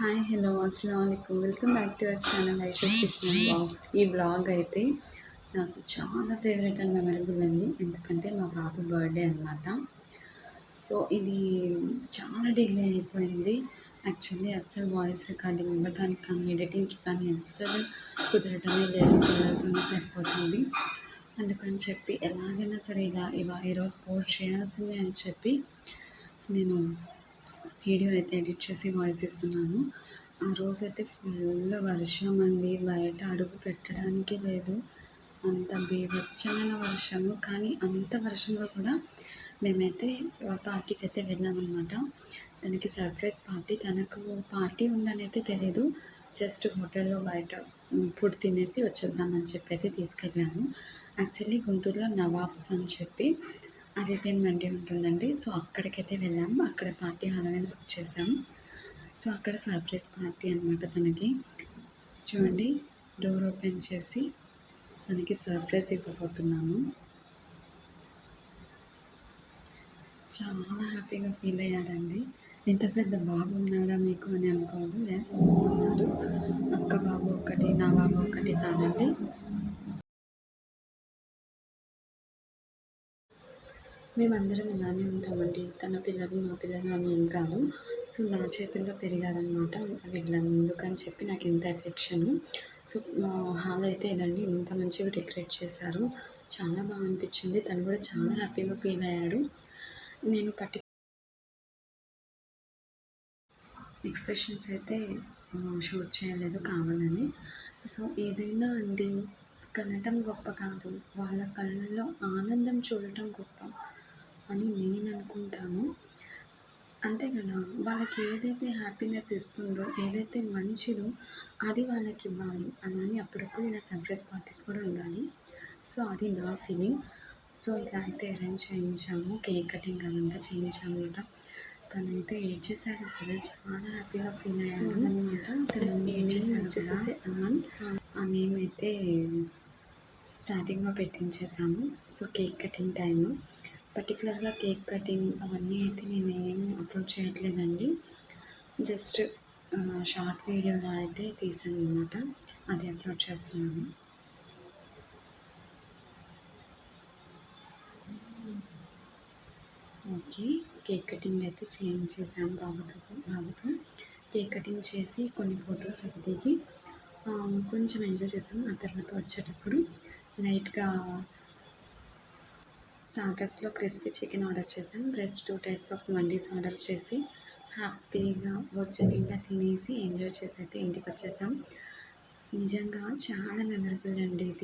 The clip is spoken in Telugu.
హాయ్ హలో అస్సలం welcome back to our channel ఐషస్ kitchen blog ఈ బ్లాగ్ అయితే నాకు చాలా ఫేవరెట్ అండ్ మెమరబుల్ అండి ఎందుకంటే మా బాబు బర్త్డే అనమాట సో ఇది చాలా డిలే అయిపోయింది. యాక్చువల్లీ అస్సలు వాయిస్ రికార్డింగ్ ఇవ్వడానికి కానీ ఎడిటింగ్కి కానీ అస్సలు కుదరటమే లేదు. పిల్లలతోనే సరిపోతుంది. అందుకని చెప్పి ఎలాగైనా సరే ఇలా ఇవా ఈరోజు పోస్ట్ చేయాల్సిందే అని చెప్పి నేను వీడియో అయితే ఎడిట్ చేసి వాయిస్ ఇస్తున్నాను. ఆ రోజైతే ఫుల్ వర్షం అండి. బయట అడుగు పెట్టడానికి లేదు. అంత బీభత్సమైన వర్షము. కానీ అంత వర్షంలో కూడా మేమైతే పార్టీకి అయితే వెళ్ళామన్నమాట తనకి సర్ప్రైజ్ పార్టీ. తనకు పార్టీ ఉందని అయితే తెలియదు జస్ట్ హోటల్లో బయట ఫుడ్ తినేసి వచ్చేద్దామని చెప్పి అయితే తీసుకెళ్ళాను. యాక్చువల్లీ గుంటూరులో నవాబ్స్ అని చెప్పి అరేబియన్ మండి ఉంటుందండి. సో అక్కడికైతే వెళ్ళాము. అక్కడ పార్టీ హాల్ అనేది బుక్ చేసాము సో అక్కడ సర్ప్రైజ్ పార్టీ అనమాట తనకి. చూడండి డోర్ ఓపెన్ చేసి తనకి సర్ప్రైజ్ ఇవ్వబోతున్నాము. చాలా హ్యాపీగా ఫీల్ అయ్యాడండి. ఇంత పెద్ద బాబు ఉన్నాడా మీకు అని అనుకోదు ఎస్ ఉన్నారు అక్క బాబు ఒకటి నా బాబు ఒకటి కాదండి. మేమందరం ఇలానే ఉంటామండి. తన పిల్లలు మా పిల్లలు అని ఏం కాదు. సో నా చేతుల్లో పెరిగారనమాట వీళ్ళందుకని చెప్పి నాకు ఇంత ఎఫెక్షన్. సో హాల్ అయితే ఇదండి. ఇంత మంచిగా డెకరేట్ చేశారు. చాలా బాగా అనిపించింది తను కూడా చాలా హ్యాపీగా ఫీల్ అయ్యాడు. నేను పట్టి ఎక్స్ప్రెషన్స్ అయితే షూట్ చేయలేదు కావాలని. సో ఏదైనా అండి. కనటం గొప్ప కాదు. వాళ్ళ కళ్ళల్లో ఆనందం చూడటం గొప్ప. అని నేను అనుకుంటాను. అంతే కదా? వాళ్ళకి ఏదైతే హ్యాపీనెస్ ఇస్తుందో ఏదైతే మంచిదో అది వాళ్ళకి ఇవ్వాలి. అలానే అప్పుడప్పుడు ఇలా సర్ప్రైజ్ పార్టీస్ కూడా ఉండాలి. సో అది నా ఫీలింగ్ సో ఇలా అయితే అరేంజ్ చేయించాము. కేక్ కటింగ్ అదంతా చేయించాము అనమాట తనైతే ఏడ్ చేశాడు. అసలు చాలా హ్యాపీగా ఫీల్ అయ్యాడు. అనమాట తను ఏడ్ చేశాడు వచ్చేసేసి అన్నాన్ ఆ నేమ్ అయితే స్టార్టింగ్లో పెట్టించేసాము సో కేక్ కటింగ్ టైము పర్టికులర్గా కేక్ కటింగ్ అవన్నీ అయితే నేను ఏం అప్లోడ్ చేయట్లేదండి. జస్ట్ షార్ట్ వీడియోలో అయితే తీసాను అనమాట అది అప్లోడ్ చేస్తున్నాను. ఓకే. కేక్ కటింగ్ అయితే చేంజ్ చేశాను బాబుతో బాబుతో. కేక్ కటింగ్ చేసి కొన్ని ఫొటోస్ అవి దిగి కొంచెం ఎంజాయ్ చేసాము ఆ తర్వాత వచ్చేటప్పుడు లైట్గా స్టార్టర్స్లో క్రిస్పీ చికెన్ ఆర్డర్ చేశాను బ్రెస్ట్ టూ టైప్స్ ఆఫ్ మండీస్ ఆర్డర్ చేసి హ్యాపీగా వచ్చి తినేసి ఎంజాయ్ చేసి అయితే ఇంటికి వచ్చేసాం. నిజంగా చాలా మెమరబుల్ అండి ఇది.